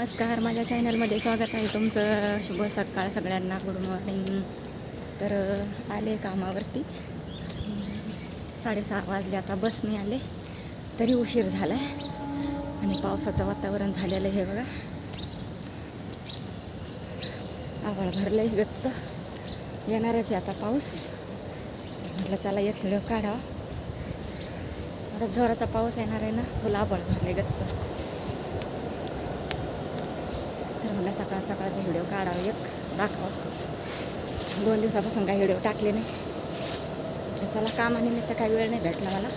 नमस्कार माझ्या चॅनलमध्ये स्वागत आहे तुमचं. शुभ सकाळ सगळ्यांना गुड मॉर्निंग. तर आले कामावरती. साडेसहा वाजले आता बसने आले. तरी उशीर झाला आहे आणि पावसाचं वातावरण झालेलं हे बघा. आभाळ भरलं आहे गच्च. येणारच आहे आता पाऊस. म्हटलं चला एक व्हिडिओ काढावा. आता जोराचा पाऊस येणार आहे ना फुल आभाळ भरले गच्च. तर सकाळ सकाळचा व्हिडिओ काढावा एक. दाखवा. दोन दिवसापासून काही व्हिडिओ टाकले नाही. चला कामानिमित्त काही वेळ नाही भेटला मला.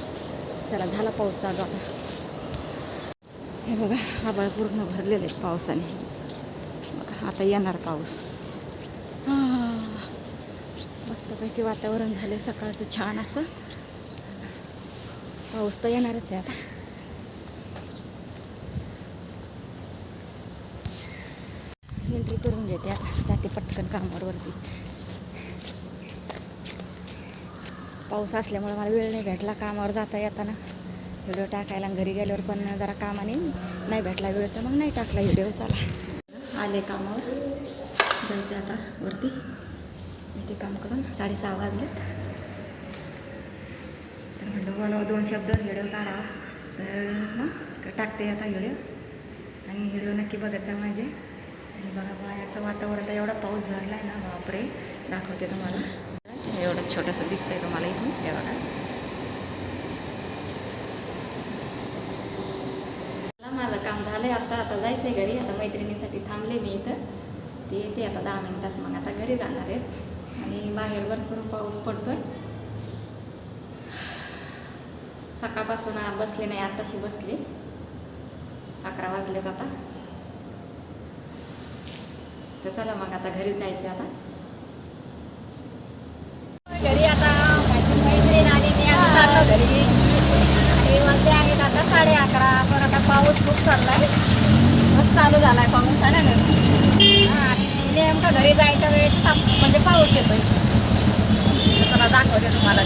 चला झाला पाऊस चालू आता. हे बघा आबाळ पूर्ण भरलेलं आहे पावसाने. बघा आता येणार पाऊस. हां. मस्तपैकी वातावरण झालं सकाळचं छान असं. पाऊस तर येणारच आहे आता. एंट्री करून घेते आता. जाते पटकन कामावरती पाऊस असल्यामुळे मला वेळ नाही भेटला कामावर जाता येताना. व्हिडिओ टाकायला घरी गेल्यावर पण जरा कामाने नाही भेटला वेळ तर मग नाही टाकला व्हिडिओ. चला. आले कामावर. जायचं आता वरती. मी ते काम करून साडेसहा वाजलेत. तर म्हटलं बनव दोन शब्द व्हिडिओ काढावा. तर मग टाकते आता व्हिडिओ. आणि व्हिडिओ नक्की बघायचा माझे आणि बघा याचं वातावरण तर एवढा पाऊस भरला आहे ना बापरे. दाखवते तुम्हाला. एवढं छोटंसं दिसतंय तुम्हाला इथून हे बघा. माझं काम झालंय आता आता जायचं आहे घरी. आता मैत्रिणीसाठी थांबले मी इथं. ते येते आता दहा मिनिटात मग आता घरी जाणार आहेत. आणि बाहेर भरपूर पाऊस पडतोय. सकाळपासून बसले नाही आत्ताशी बसले. अकरा वाजलेच आता. तर चला मग आता घरी जायचं आता. घरी आता माझी मैत्रीण आणि मी आता चाललो घरी. आणि वाजले आहेत आता साडे अकरा पण आता पाऊस खूप चाललाय मग चालू झालाय पाऊस आहे ना घरी? आणि नेमकं घरी जायच्या वेळेस म्हणजे पाऊस येतोय. तर चला दाखवते तुम्हाला.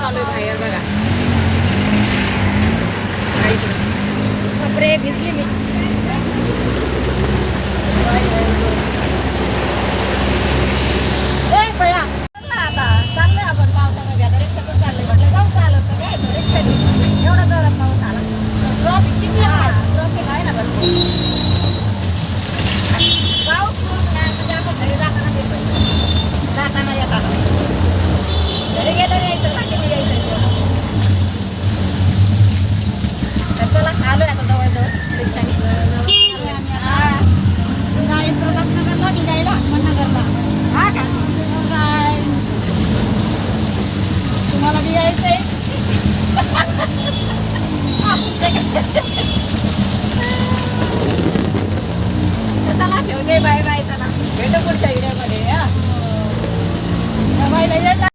चालू आहे बाहेर बघा. Thank you.